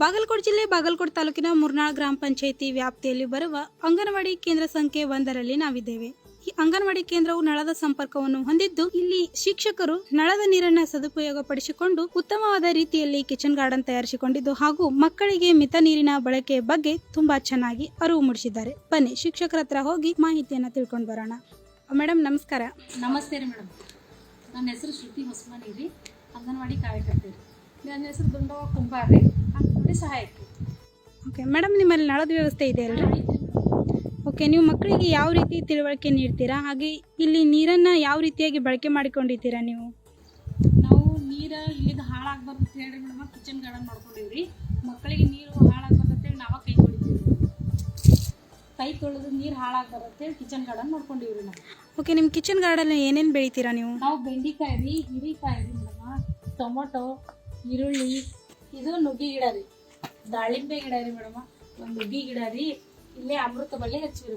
ಬಾಗಲಕೋಟೆ ಜಿಲ್ಲೆ ಬಾಗಲಕೋಟೆ ತಾಲೂಕಿನ ಮುರ್ನಾಳ್ ಗ್ರಾಮ ಪಂಚಾಯಿತಿ ವ್ಯಾಪ್ತಿಯಲ್ಲಿ ಬರುವ ಅಂಗನವಾಡಿ ಕೇಂದ್ರ ಸಂಖ್ಯೆ ಒಂದರಲ್ಲಿ ನಾವಿದ್ದೇವೆ. ಈ ಅಂಗನವಾಡಿ ಕೇಂದ್ರವು ನಳದ ಸಂಪರ್ಕವನ್ನು ಹೊಂದಿದ್ದು ಇಲ್ಲಿ ಶಿಕ್ಷಕರು ನಳದ ನೀರನ್ನ ಸದುಪಯೋಗ ಪಡಿಸಿಕೊಂಡು ಉತ್ತಮವಾದ ರೀತಿಯಲ್ಲಿ ಕಿಚನ್ ಗಾರ್ಡನ್ ತಯಾರಿಸಿಕೊಂಡಿದ್ದು ಹಾಗೂ ಮಕ್ಕಳಿಗೆ ಮಿತ ನೀರಿನ ಬಳಕೆ ಬಗ್ಗೆ ತುಂಬಾ ಚೆನ್ನಾಗಿ ಅರಿವು ಮೂಡಿಸಿದ್ದಾರೆ. ಬನ್ನಿ ಶಿಕ್ಷಕರ ಹತ್ರ ಹೋಗಿ ಮಾಹಿತಿಯನ್ನ ತಿಳ್ಕೊಂಡು ಬರೋಣ. ಮೇಡಮ್ ನಮಸ್ಕಾರ. ನಮಸ್ತೆ ರೀ ಮೇಡಮ್ ನನ್ನ ಹೆಸರು ಶ್ರುತಿ ಹೊಸ್ಮಾನಿ ರೀ. ಅಂಗನವಾಡಿ ಕಾರ್ಯಕರ್ತೆ ರೀ. ನನ್ನ ಹೆಸರು ದುಂಡವ ಕುಂಬಾರ್. ರೀ ಅಂಗನವಾಡಿ ಸಹಾಯಕಿ ಓಕೆ ಮೇಡಮ್ ನಿಮ್ಮಲ್ಲಿ ನಳದ ವ್ಯವಸ್ಥೆ ಇದೆ ಅಲ್ರಿ? ಓಕೆ ನೀವು ಮಕ್ಕಳಿಗೆ ಯಾವ ರೀತಿ ತಿಳುವಳಿಕೆ ನೀಡ್ತೀರಾ? ಹಾಗೆ ಇಲ್ಲಿ ನೀರನ್ನು ಯಾವ ರೀತಿಯಾಗಿ ಬಳಕೆ ಮಾಡಿಕೊಂಡಿದ್ದೀರಾ ನೀವು? ನಾವು ನೀರು ಇಲ್ಲಿಗೆ ಹಾಳಾಗಬಾರ್ದು ಅಂತ ಹೇಳಿ ಮೇಡಮ್ ಕಿಚನ್ ಗಾರ್ಡನ್ ಮಾಡ್ಕೊಂಡಿವಿ ರೀ ಮಕ್ಕಳಿಗೆ ನೀರು ಹಾಳಾಗ್ಬಾರ್ದು ಅಂತೇಳಿ ನಾವೇ ಕೈ ತೊಳಿತೀವಿ. ಕೈ ತೊಳೆದು ನೀರು ಹಾಳಾಗ್ಬಾರ್ದು ಅಂತೇಳಿ ಕಿಚನ್ ಗಾರ್ಡನ್ ಮಾಡ್ಕೊಂಡಿವಿ ರೀ ನಾವು ಓಕೆ ನಿಮ್ಮ ಕಿಚನ್ ಗಾರ್ಡನ್ ಏನೇನು ಬೆಳಿತೀರಾ ನೀವು? ನಾವು ಬೆಂಡೆಕಾಯಿ ರೀ ಹೀರೆಕಾಯಿ ರೀ ಮೇಡಮ್ ಟೊಮೊಟೊ ಈರುಳ್ಳಿ ಇದು ನುಗ್ಗೆ ಗಿಡ ರೀ. ದಾಳಿಂಬೆ ಗಿಡ ರೀ ಮೇಡಮ್ ಒಂದು ನುಗ್ಗಿ ಗಿಡ ರೀ. ಇಲ್ಲೇ ಅಮೃತ ಬಳ್ಳಿ ಹಚ್ಚಿರಿ